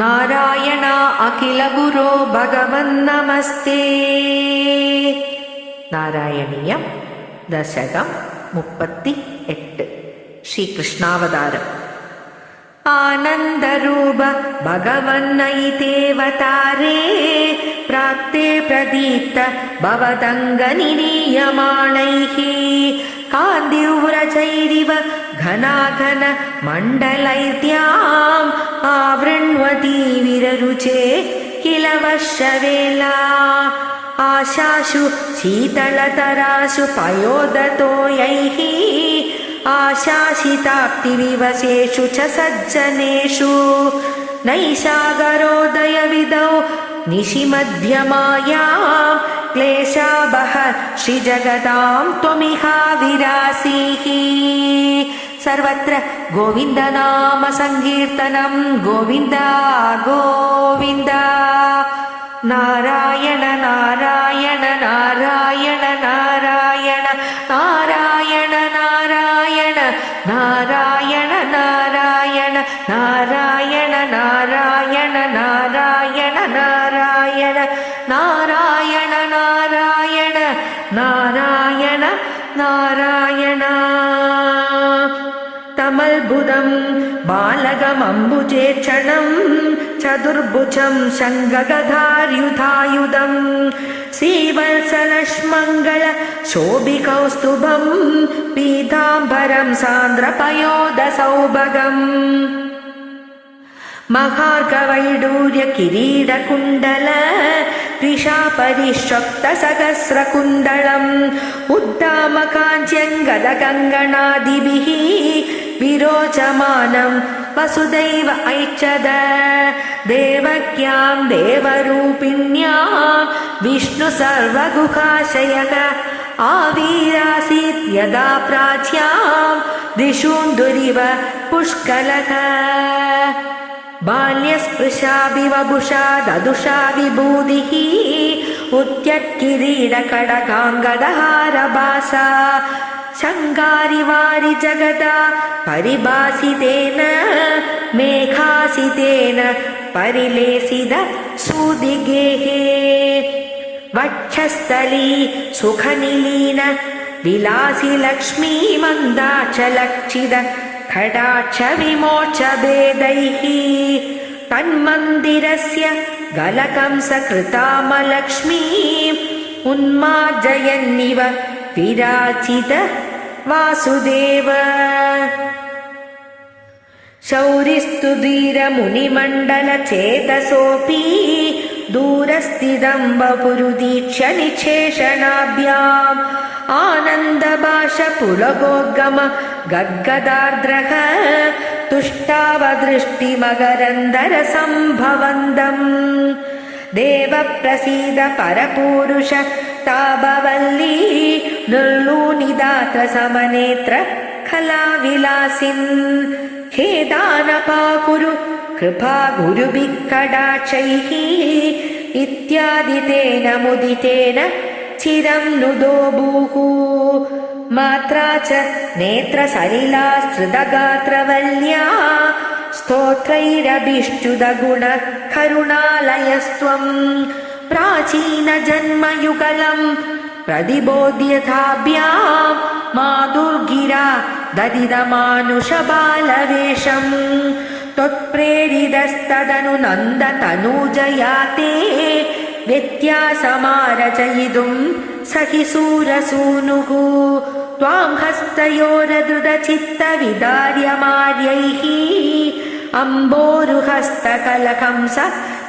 नारायणा अखिलगुरो भगवन्नमस्ते नारायणीयं दशकं मुपत्ति एट् श्रीकृष्णावतारम् आनन्दरूप भगवन्नयितेवतारे प्राप्ते प्रदीप्त भवदङ्गनिनीयमाणैः कान्तिव्रजैरिव घनाघन मण्डलैर्त्याम् आवृण् ಮಟೀವಿರರುಚೆ ಕಿಲ ವರ್ಷವೇಲ ಆಶಾಶು ಶೀತಳತರಾಶು ಪಯೋದತೋ ಯೈಃ आशासिताप्तिविवसेषु च सज्जनेषु नैषागरोदयविदौ निशि मध्यमायां क्लेशाबह श्रीजगदां त्वमिहा विरासीः सर्वत्र गोविन्दनाम सङ्कीर्तनं गोविन्द गोविन्द नारायण नारायण नारायण नारायण नारायण नारायण नारायण नारायण नारायण नारायण नारायण नारायण नारायण नारायण नारायण नारायण मल्बुदम् बालगमम्बुजे चणम् चतुर्भुजं शङ्ग गधार्युधायुधम् श्रीवल्सलश् पीताम्बरम् सान्द्रपयोदसौभगम्। पयोद सौभगम् महागवैडूर्य विरोचमानं वसुदैव ऐच्छद। देवक्यां देवरूपिण्या विष्णु सर्वगुहाशयः आवीरासीत् यदा प्राच्यां दिशून्दुरिव पुष्कलः बाल्यस्पृशाभिवभुषा ददुषा विभूतिः उद्यत्किरीडकडकाङ्गदहारभासा शङ्गारिवारि जगदा परिभासितेन मेघासितेन परिलेसित सुदिगेहे वक्षस्थली सुखनिलीन विलासि लक्ष्मी मन्दाचलक्षित खडाक्ष विमोचभेदैः तन्मन्दिरस्य गलकंसकृतामलक्ष्मीम् उन्मार्जयन्निव विराचित वासुदेव शौरिस्तु धीरमुनिमण्डलचेतसोऽपि दूरस्थितं वपुरुदीक्ष निशेषणाभ्याम् आनन्दभाषपुलगोद्गम गद्गदार्द्रः तुष्टावदृष्टिमकरन्दरसम्भवन्दम् देवप्रसीद परपूरुष താപവല്ലി നിർലൂനിദാത്ര സമനേത്ര കലാവിലാസിൻ. ഹേ ദാനപാകുരു കൃപാ ഗുരുഭി കടാക്ഷൈഃ ഇത്യാദി തേന മുദിതേന ചിരം നുദോ ഭൂഹു. മാത്രാ ച നേത്ര സലിലാ സ്ത്രിതഗാത്രവല്യാ स्तोत्रैरभिष्टुदगुणकरुणालयस्त्वम् प्राचीन जन्म मा दुर्गिरा ददिद त्वत्प्रेरितस्तदनु नन्दतनूजया ते विद्या सखि सूरसूनुः त्वाम् हस्तयोरदृदचित्तविदार्यमार्यैः द्रुतचित्त स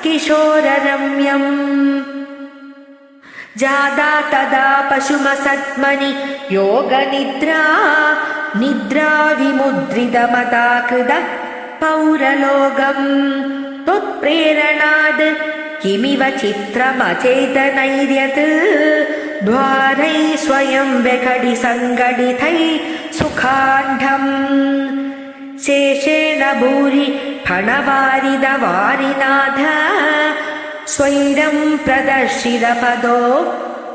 किशोररम्यम् जादा तदा पशुमसत्मनि योगनिद्रा निद्रा विमुद्रितमताकृत पौरलोकम् त्वत्प्रेरणाद् किमिव चित्रमचेतनैर्यत् द्वारै स्वयं व्यघडि सङ्गडितै सुखाण्ढम् शेषेण भूरि फणवारिदवारिनाथ स्वैरं प्रदर्शितपदो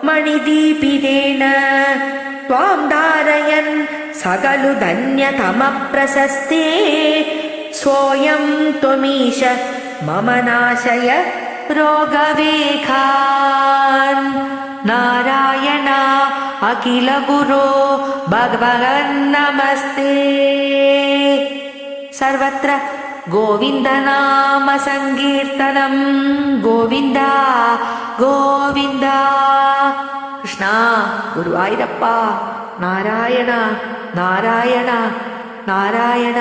मणिदीपितेन त्वां धारयन् सकलु धन्यतमप्रशस्ते सोऽयं त्वमीश मम नाशय रोगवेखान्। नारायण अखिल गुरो भगवन्नमस्ते सर्वत्र गोविन्दनाम सङ्कीर्तनं गोविन्द गोविन्द कृष्ण गुरुवायुरप्पा नारायण नारायण नारायण